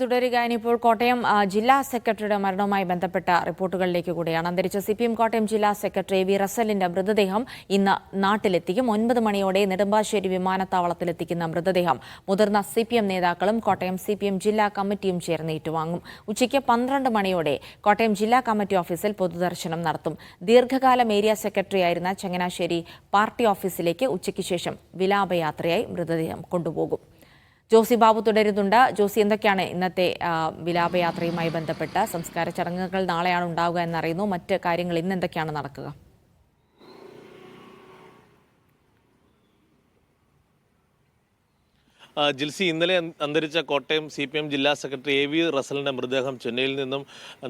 തുടരുക. ഇനിയിപ്പോൾ കോട്ടയം ജില്ലാ സെക്രട്ടറിയുടെ മരണവുമായി ബന്ധപ്പെട്ട റിപ്പോർട്ടുകളിലേക്ക് കൂടിയാണ്. അന്തരിച്ച സി പി എം കോട്ടയം ജില്ലാ സെക്രട്ടറി വി. റസലിന്റെ മൃതദേഹം ഇന്ന് നാട്ടിലെത്തിക്കും. ഒൻപത് മണിയോടെ നെടുമ്പാശ്ശേരി വിമാനത്താവളത്തിലെത്തിക്കുന്ന മൃതദേഹം മുതിർന്ന സി പി എം നേതാക്കളും കോട്ടയം സി പി എം ജില്ലാ കമ്മിറ്റിയും ചേർന്ന് ഏറ്റുവാങ്ങും. ഉച്ചയ്ക്ക് പന്ത്രണ്ട് മണിയോടെ കോട്ടയം ജില്ലാ കമ്മിറ്റി ഓഫീസിൽ പൊതുദർശനം നടത്തും. ദീർഘകാലം ഏരിയ സെക്രട്ടറിയായിരുന്ന ചങ്ങനാശ്ശേരി പാർട്ടി ഓഫീസിലേക്ക് ഉച്ചയ്ക്ക് ശേഷം വിലാപയാത്രയായി മൃതദേഹം കൊണ്ടുപോകും. ജോസി ബാബു തുടരുന്നുണ്ട്. ജോസി എന്തൊക്കെയാണ് ഇന്നത്തെ വിലാപയാത്രയുമായി ബന്ധപ്പെട്ട സംസ്കാര ചടങ്ങുകൾ? നാളെയാണ് ഉണ്ടാവുക എന്നറിയുന്നു. മറ്റ് കാര്യങ്ങൾ ഇന്ന് എന്തൊക്കെയാണ് നടക്കുക? ജിൽസി ഇന്നലെ അന്തരിച്ച കോട്ടയം സി പി എം ജില്ലാ സെക്രട്ടറി എ വി റസലിന്റെ മൃതദേഹം ചെന്നൈയിൽ നിന്നും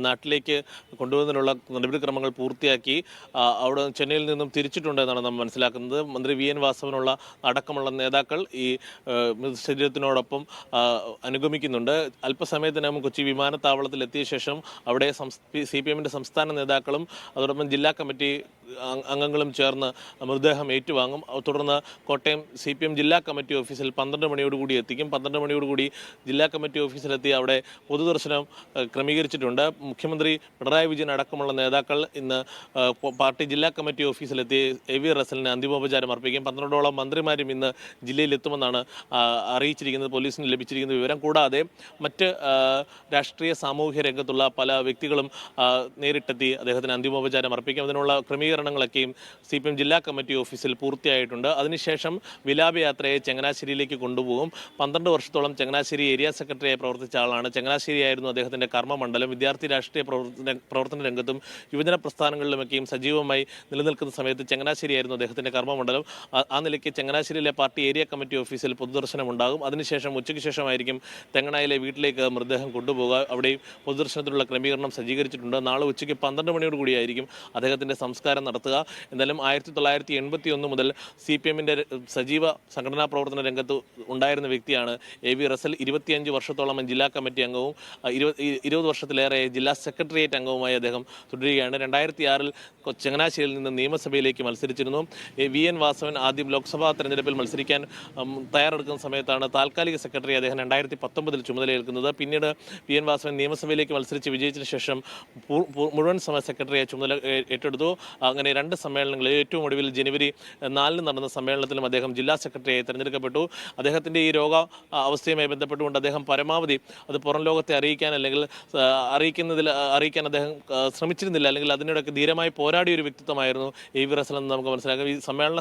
നാട്ടിലേക്ക് കൊണ്ടുവന്നതിനുള്ള നടപടിക്രമങ്ങൾ പൂർത്തിയാക്കി. അവിടെ ചെന്നൈയിൽ നിന്നും തിരിച്ചിട്ടുണ്ടെന്നാണ് നാം മനസ്സിലാക്കുന്നത്. മന്ത്രി വി എൻ വാസവനുള്ള അടക്കമുള്ള നേതാക്കൾ ഈ ശരീരത്തിനോടൊപ്പം അനുഗമിക്കുന്നുണ്ട്. അല്പസമയത്തിനകം കൊച്ചി വിമാനത്താവളത്തിൽ എത്തിയ ശേഷം അവിടെ സി പി എമ്മിന്റെ സംസ്ഥാന നേതാക്കളും അതോടൊപ്പം ജില്ലാ കമ്മിറ്റി അംഗങ്ങളും ചേർന്ന് മൃതദേഹം ഏറ്റുവാങ്ങും. തുടർന്ന് കോട്ടയം സി പി എം ജില്ലാ കമ്മിറ്റി ഓഫീസിൽ പന്ത്രണ്ട് മണിയോടുകൂടി എത്തിക്കും. പന്ത്രണ്ട് മണിയോടുകൂടി ജില്ലാ കമ്മിറ്റി ഓഫീസിലെത്തി അവിടെ പൊതുദർശനം ക്രമീകരിച്ചിട്ടുണ്ട്. മുഖ്യമന്ത്രി പിണറായി വിജയൻ അടക്കമുള്ള നേതാക്കൾ ഇന്ന് പാർട്ടി ജില്ലാ കമ്മിറ്റി ഓഫീസിലെത്തി എ വി റസലിന് അന്തിമോപചാരം അർപ്പിക്കും. പന്ത്രണ്ടോളം മന്ത്രിമാരും ഇന്ന് ജില്ലയിലെത്തുമെന്നാണ് അറിയിച്ചിരിക്കുന്നത്. പോലീസിന് ലഭിച്ചിരിക്കുന്ന വിവരം. കൂടാതെ മറ്റ് രാഷ്ട്രീയ സാമൂഹ്യ രംഗത്തുള്ള പല വ്യക്തികളും നേരിട്ടെത്തി അദ്ദേഹത്തിന് അന്തിമോപചാരം അർപ്പിക്കും. അതിനുള്ള ക്രമീകരണങ്ങളൊക്കെയും സി പി എം ജില്ലാ കമ്മിറ്റി ഓഫീസിൽ പൂർത്തിയായിട്ടുണ്ട്. അതിനുശേഷം വിലാപയാത്രയെ ചങ്ങനാശ്ശേരിയിലേക്ക് കൊണ്ടുപോകും. പന്ത്രണ്ട് വർഷത്തോളം ചങ്ങനാശ്ശേരി ഏരിയ സെക്രട്ടറിയായി പ്രവർത്തിച്ച ആളാണ്. ചങ്ങനാശ്ശേരി ആയിരുന്നു അദ്ദേഹത്തിന്റെ കർമ്മമണ്ഡലം. വിദ്യാർത്ഥി രാഷ്ട്രീയ പ്രവർത്തന പ്രവർത്തന രംഗത്തും യുവജന പ്രസ്ഥാനങ്ങളിലുമൊക്കെയും സജീവമായി നിലനിൽക്കുന്ന സമയത്ത് ചങ്ങനാശ്ശേരി ആയിരുന്നു അദ്ദേഹത്തിന്റെ കർമ്മമണ്ഡലം. ആ- നിലയ്ക്ക് ചങ്ങനാശ്ശേരിയിലെ പാർട്ടി ഏരിയ കമ്മിറ്റി ഓഫീസിൽ പൊതുദർശനം ഉണ്ടാകും അതിനുശേഷം ഉച്ചയ്ക്ക് ശേഷമായിരിക്കും തെങ്ങണായിലെ വീട്ടിലേക്ക് മൃതദേഹം കൊണ്ടുപോകുക. അവിടെയും പൊതുദർശനത്തിനുള്ള ക്രമീകരണം സജ്ജീകരിച്ചിട്ടുണ്ട്. നാളെ ഉച്ചയ്ക്ക് പന്ത്രണ്ട് മണിയോട് കൂടിയായിരിക്കും അദ്ദേഹത്തിന്റെ സംസ്കാരം നടത്തുക. എന്തായാലും ആയിരത്തി തൊള്ളായിരത്തി എൺപത്തി ഒന്ന് മുതൽ സി പി എമ്മിന്റെ സജീവ സംഘടനാ പ്രവർത്തന രംഗത്ത് ഉണ്ടായിരുന്ന വ്യക്തിയാണ് എ വി റസൽ. ഇരുപത്തിയഞ്ച് വർഷത്തോളം ജില്ലാ കമ്മിറ്റി അംഗവും ഇരുപത് ഇരുപത് വർഷത്തിലേറെ ജില്ലാ സെക്രട്ടേറിയറ്റ് അംഗവുമായി അദ്ദേഹം തുടരുകയാണ്. രണ്ടായിരത്തി ആറിൽ ചങ്ങനാശ്ശേരിയിൽ നിന്ന് നിയമസഭയിലേക്ക് മത്സരിച്ചിരുന്നു. വി എൻ വാസവൻ ആദ്യം ലോക്സഭാ തെരഞ്ഞെടുപ്പിൽ മത്സരിക്കാൻ തയ്യാറെടുക്കുന്ന സമയത്താണ് താൽക്കാലിക സെക്രട്ടറി അദ്ദേഹം രണ്ടായിരത്തി പത്തൊമ്പതിൽ ചുമതലയേൽക്കുന്നത്. പിന്നീട് വി എൻ വാസവൻ നിയമസഭയിലേക്ക് മത്സരിച്ച് വിജയിച്ചതിന് ശേഷം മുഴുവൻ സമയ സെക്രട്ടറിയായി ചുമതല ഏറ്റെടുത്തു. അങ്ങനെ രണ്ട് സമ്മേളനങ്ങളിൽ ഏറ്റവും ഒടുവിൽ ജനുവരി നാലിന് നടന്ന സമ്മേളനത്തിലും അദ്ദേഹം ജില്ലാ സെക്രട്ടറിയായി തെരഞ്ഞെടുക്കപ്പെട്ടു. അദ്ദേഹത്തിന്റെ ഈ രോഗ അവസ്ഥയുമായി ബന്ധപ്പെട്ടുകൊണ്ട് അദ്ദേഹം പരമാവധി അത് പുറം ലോകത്തെ അറിയിക്കാൻ അല്ലെങ്കിൽ അറിയിക്കുന്നതിൽ അറിയിക്കാൻ അദ്ദേഹം ശ്രമിച്ചിരുന്നില്ല. അല്ലെങ്കിൽ അതിനിടയ്ക്ക് ധീരമായി പോരാടിയ ഒരു വ്യക്തിത്വമായിരുന്നു എ വി റസൽ എന്ന് നമുക്ക് മനസ്സിലാക്കാം. ഈ സമ്മേളന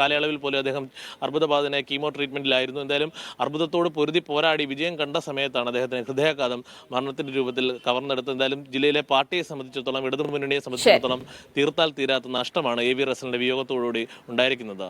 കാലയളവിൽ പോലും അദ്ദേഹം അർബുദബാധിതനായ കീമോ ട്രീറ്റ്മെന്റിലായിരുന്നു. എന്തായാലും അർബുദത്തോട് പൊരുതി പോരാടി വിജയം കണ്ട സമയത്താണ് അദ്ദേഹത്തിന് ഹൃദയാഘാതം മരണത്തിന്റെ രൂപത്തിൽ കവർന്നെടുത്തത്. എന്തായാലും ജില്ലയിലെ പാർട്ടിയെ സംബന്ധിച്ചിടത്തോളം ഇടതു മുന്നണിയെ സംബന്ധിച്ചിടത്തോളം തീർത്താൽ തീരാത്ത നഷ്ടമാണ് എ വി റസലിന്റെ വിയോഗത്തോടുകൂടി ഉണ്ടായിരിക്കുന്നത്.